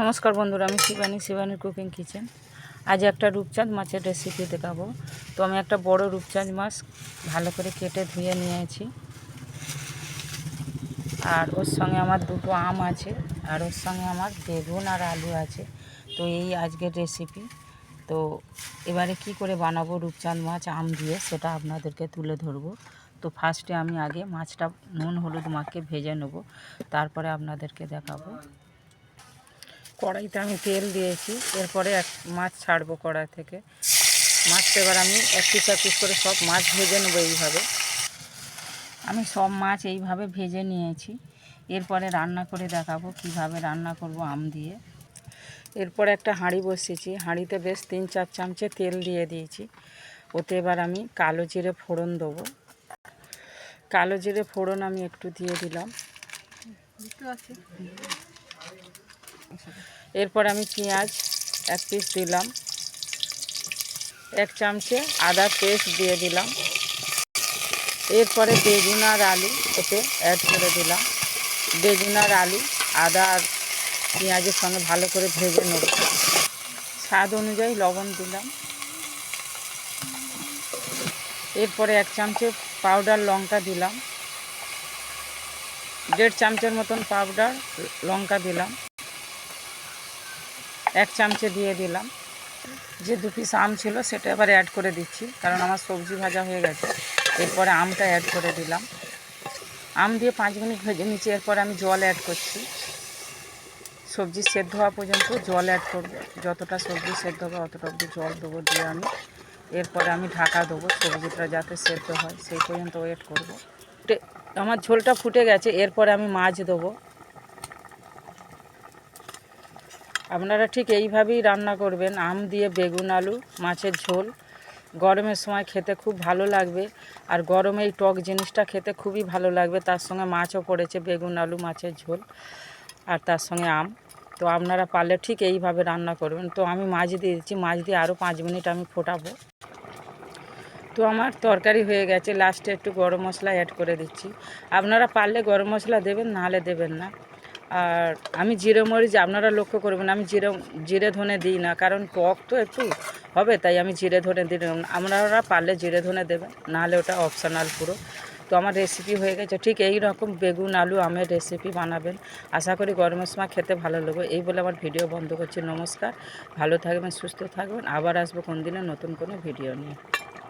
নমস্কার বন্ধুরা, আমি শিবানী, শিবানীর কুকিং কিচেন আজ একটা রূপচাঁদ মাছের রেসিপি দেখাবো। তো আমি একটা বড় রূপচাঁদ মাছ ভালো করে কেটে ধুয়ে নিয়েছি। আর ওর সঙ্গে আমার দুটো আম আছে, আর ওর সঙ্গে আমার বেগুন আর আলু আছে। তো এই আজকের রেসিপি তো এবারে কি করে বানাবো রূপচাঁদ মাছ, আম দিয়ে সেটা আপনাদেরকে তুলে ধরবো। তো ফার্স্টে আমি আগে মাছটা নুন হলুদ মাখকে ভেজে নেব। তারপরে আপনাদেরকে দেখাবো। কড়াইতে আমি তেল দিয়েছি, এরপরে এক মাছ ছাড়বো কড়াই থেকে। মাছটা এবার আমি এক পিস এক পিস করে সব মাছ ভেজে নেব এইভাবে। আমি সব মাছ এইভাবে ভেজে নিয়েছি। এরপরে রান্না করে দেখাবো কীভাবে রান্না করব আম দিয়ে। এরপরে একটা হাঁড়ি বসিয়েছি, হাঁড়িতে বেশ তিন চার চামচে তেল দিয়ে দিয়েছি। ওতে এবার আমি কালো জিরে ফোড়ন দেবো। কালো জিরে ফোড়ন আমি একটু দিয়ে দিলাম। এরপর আমি পেঁয়াজ এক পিস দিলাম। এক চামচে আদা পেস্ট দিয়ে দিলাম। এরপরে বেগুন আর আলু ওতে অ্যাড করে দিলাম। বেগুন আর আলু, আদা আর পেঁয়াজের সঙ্গে ভালো করে ভেজে নেব। স্বাদ অনুযায়ী লবণ দিলাম। এরপরে এক চামচে পাউডার লঙ্কা দিলাম। দেড় চামচের মতন পাউডার লঙ্কা দিলাম। এক চামচে দিয়ে দিলাম। যে দু পিস আম ছিল সেটা এবার অ্যাড করে দিচ্ছি, কারণ আমার সবজি ভাজা হয়ে গেছে। এরপরে আমটা অ্যাড করে দিলাম। আম দিয়ে পাঁচ মিনিট ভেজে নিচ্ছি, এরপরে আমি জল অ্যাড করছি। সবজি সেদ্ধ হওয়া পর্যন্ত জল অ্যাড করব। যতটা সবজি সেদ্ধ হবে অতটা অবধি জল দেবো দিয়ে আমি। এরপরে আমি ঢাকা দেবো, সবজিটা যাতে সেদ্ধ হয়, সেই পর্যন্ত ওয়েট করব। আমার ঝোলটা ফুটে গেছে, এরপরে আমি মাছ দেবো। আপনারা ঠিক এইভাবেই রান্না করবেন, আম দিয়ে বেগুন, আলু, মাছের ঝোল। গরমের সময় খেতে খুব ভালো লাগবে, আর গরমে এই টক জিনিসটা খেতে খুবই ভালো লাগবে। তার সঙ্গে মাছও পড়েছে, বেগুন, আলু, মাছের ঝোল, আর তার সঙ্গে আম। তো আপনারা পারলে ঠিক এইভাবে রান্না করবেন। তো আমি মাছ দিয়ে দিচ্ছি, মাছ দিয়ে আরও পাঁচ মিনিট আমি ফোটাবো। তো আমার তরকারি হয়ে গেছে, লাস্টে একটু গরম মশলা অ্যাড করে দিচ্ছি। আপনারা পারলে গরম মশলা দেবেন, নাহলে দেবেন না। আর আমি জিরে মরিচ আপনারা লক্ষ্য করবেন, আমি জিরে জিরে ধনে দিই না, কারণ টক তো একটু হবে, তাই আমি জিরে ধনে দিই না। আপনারা পারলে জিরে ধনে দেবেন, নাহলে ওটা অপশনাল পুরো। তো আমার রেসিপি হয়ে গেছে, ঠিক এই রকম বেগুন, আলু, আমের রেসিপি বানাবেন। আশা করি গরমের সময় খেতে ভালো লাগবে। এই বলে আমার ভিডিও বন্ধ করছি। নমস্কার, ভালো থাকবেন, সুস্থ থাকবেন। আবার আসব কোন দিনে নতুন কোনো ভিডিও নিয়ে।